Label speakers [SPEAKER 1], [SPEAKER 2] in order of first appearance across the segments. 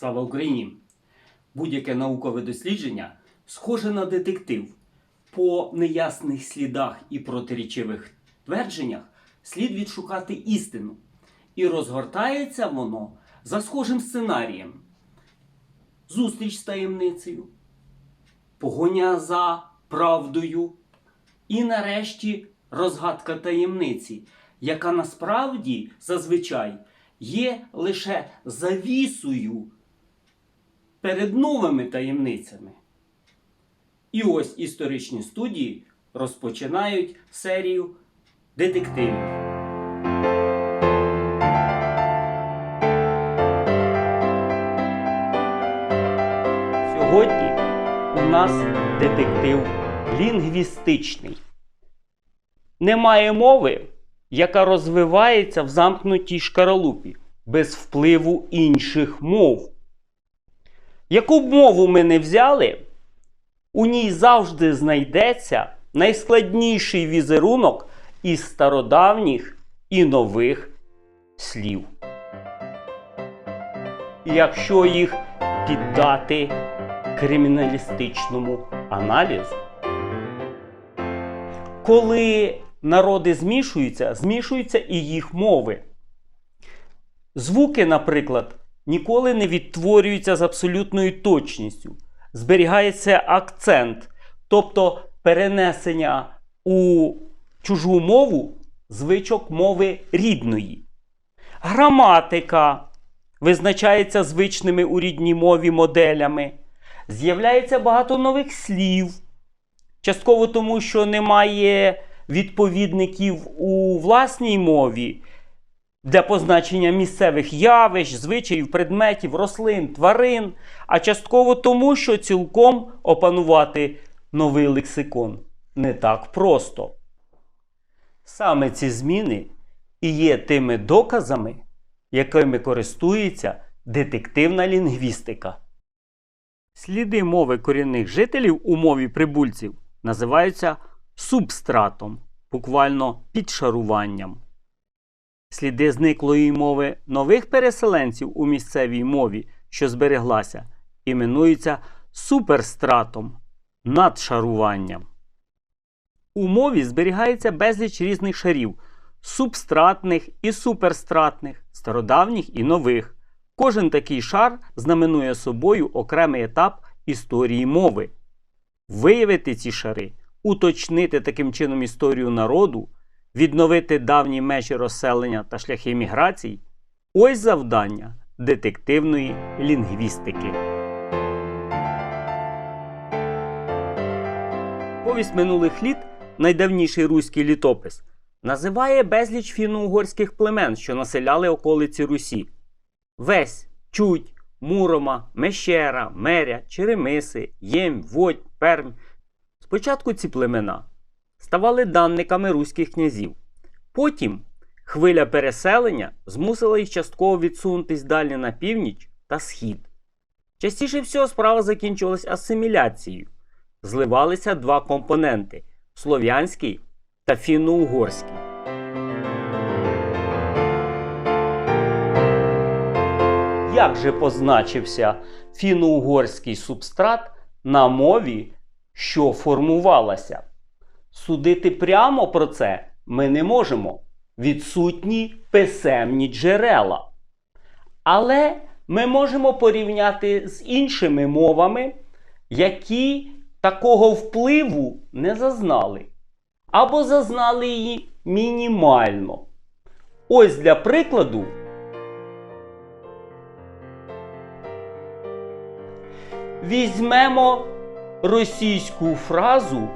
[SPEAKER 1] Слава Україні! Будь-яке наукове дослідження схоже на детектив. По неясних слідах і протирічивих твердженнях слід відшукати істину. І розгортається воно за схожим сценарієм: зустріч з таємницею, погоня за правдою і нарешті розгадка таємниці, яка насправді зазвичай є лише завісою перед новими таємницями. І ось історичні студії розпочинають серію детективів. Сьогодні у нас детектив лінгвістичний. Немає мови, яка розвивається в замкнутій шкаралупі без впливу інших мов. Яку б мову ми не взяли, у ній завжди знайдеться найскладніший візерунок із стародавніх і нових слів. Якщо їх піддати криміналістичному аналізу, коли народи змішуються, змішуються і їх мови. Звуки, наприклад, ніколи не відтворюються з абсолютною точністю. Зберігається акцент, тобто перенесення у чужу мову звичок мови рідної. Граматика визначається звичними у рідній мові моделями. З'являється багато нових слів. Частково тому, що немає відповідників у власній мові для позначення місцевих явищ, звичаїв, предметів, рослин, тварин, а частково тому, що цілком опанувати новий лексикон не так просто. Саме ці зміни і є тими доказами, якими користується детективна лінгвістика. Сліди мови корінних жителів у мові прибульців називаються субстратом, буквально підшаруванням. Сліди зниклої мови нових переселенців у місцевій мові, що збереглася, іменуються суперстратом, надшаруванням. У мові зберігається безліч різних шарів субстратних і суперстратних, стародавніх і нових. Кожен такий шар знаменує собою окремий етап історії мови. Виявити ці шари, уточнити таким чином історію народу, відновити давні межі розселення та шляхи міграцій ось завдання детективної лінгвістики. Повість минулих літ, найдавніший руський літопис, називає безліч фінно-угорських племен, що населяли околиці Русі. Весь, Чуть, Мурома, Мещера, Меря, Черемиси, Єм, Водь, Перм. Спочатку ці племена ставали данниками руських князів. Потім хвиля переселення змусила їх частково відсунутись далі на північ та схід. Частіше всього справа закінчувалась асиміляцією. Зливалися два компоненти слов'янський та фінно-угорський. Як же позначився фіно-угорський субстрат на мові, що формувалася? Судити прямо про це ми не можемо. Відсутні писемні джерела. Але ми можемо порівняти з іншими мовами, які такого впливу не зазнали. Або зазнали її мінімально. Ось для прикладу. Візьмемо російську фразу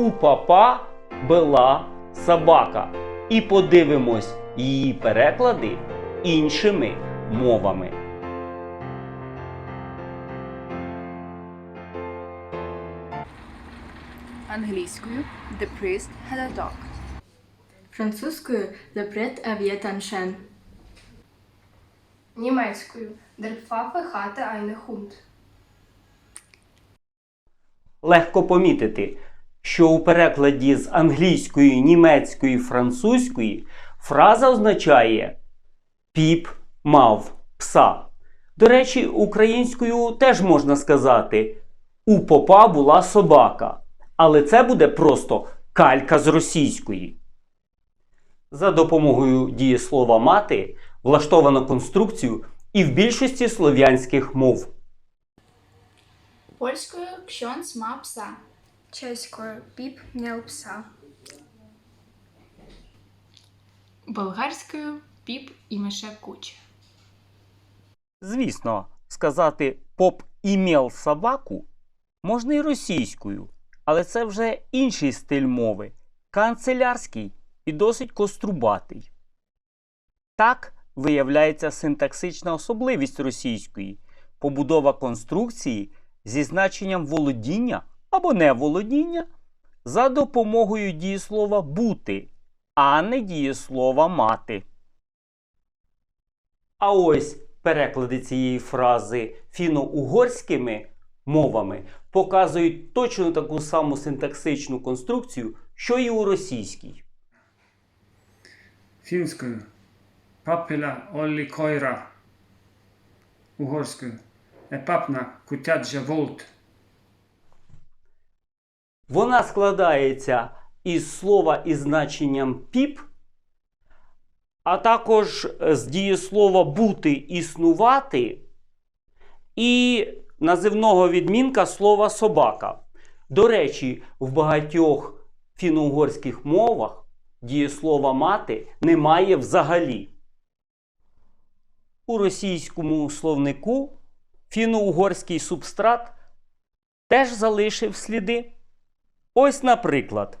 [SPEAKER 1] У папа була собака і подивимось її переклади іншими мовами.
[SPEAKER 2] Англійською The priest had a dog.
[SPEAKER 3] Французькою Le Pret avait un chien.
[SPEAKER 4] Німецькою Der Pfaffe hatte eine Hund.
[SPEAKER 1] Легко помітити, що у перекладі з англійської, німецької, французької фраза означає піп мав пса. До речі, українською теж можна сказати: у попа була собака. Але це буде просто калька з російської. За допомогою дієслова мати влаштовано конструкцію і в більшості слов'янських мов.
[SPEAKER 5] Польською ksiądz ma psa.
[SPEAKER 4] Чеською піп пса.
[SPEAKER 6] Болгарською піп і мише куч.
[SPEAKER 1] Звісно, сказати поп імел собаку можна і російською, але це вже інший стиль мови, канцелярський і досить кострубатий. Так виявляється синтаксична особливість російської побудова конструкції зі значенням володіння або неволодіння за допомогою дієслова бути, а не дієслова мати. А ось переклади цієї фрази фіно-угорськими мовами показують точно таку саму синтаксичну конструкцію, що і у російській.
[SPEAKER 7] фінською папіля Оллі Койра, угорською Епапна Кутяджа Волт,
[SPEAKER 1] Вона складається із слова із значенням піп, а також з дієслова бути існувати і називного відмінка слова собака. До речі, в багатьох фіно-угорських мовах дієслова мати немає взагалі. У російському словнику фіно-угорський субстрат теж залишив сліди. Ось, наприклад,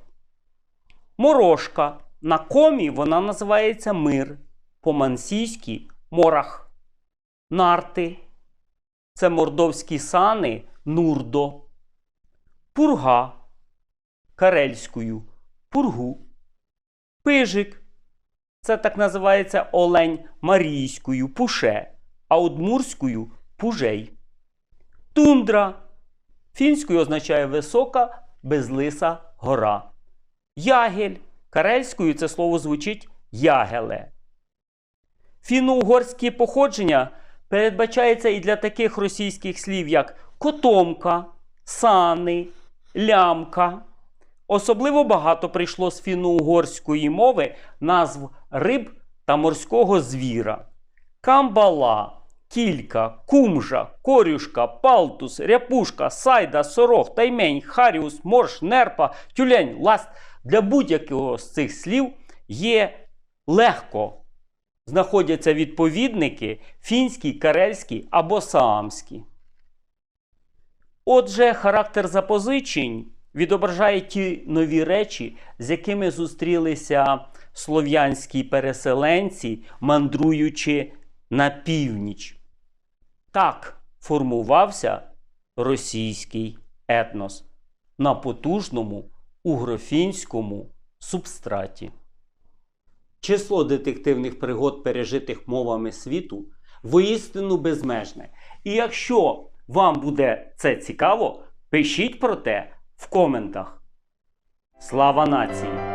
[SPEAKER 1] морошка. На комі вона називається мир, по-мансійськи морах. Нарти. Це мордовські сани нурдо. Пурга карельською пургу. Пижик. Це так називається олень марійською пуше, а удмурською пужей. Тундра. Фінською означає висока, безлиса гора. Ягель. Карельською це слово звучить ягеле. Фіно-угорське походження передбачається і для таких російських слів, як котомка, сани, лямка. Особливо багато прийшло з фіно-угорської мови назв риб та морського звіра. Камбала, кілька, кумжа, корюшка, палтус, ряпушка, сайда, сорох, таймень, харіус, морж, нерпа, тюлень, ласт. Для будь-якого з цих слів є легко знаходяться відповідники фінські, карельські або саамські. Отже, характер запозичень відображає ті нові речі, з якими зустрілися слов'янські переселенці, мандруючи на північ. Так формувався російський етнос на потужному угрофінському субстраті. Число детективних пригод, пережитих мовами світу, воістину безмежне. І якщо вам буде це цікаво, пишіть про те в коментах. Слава нації!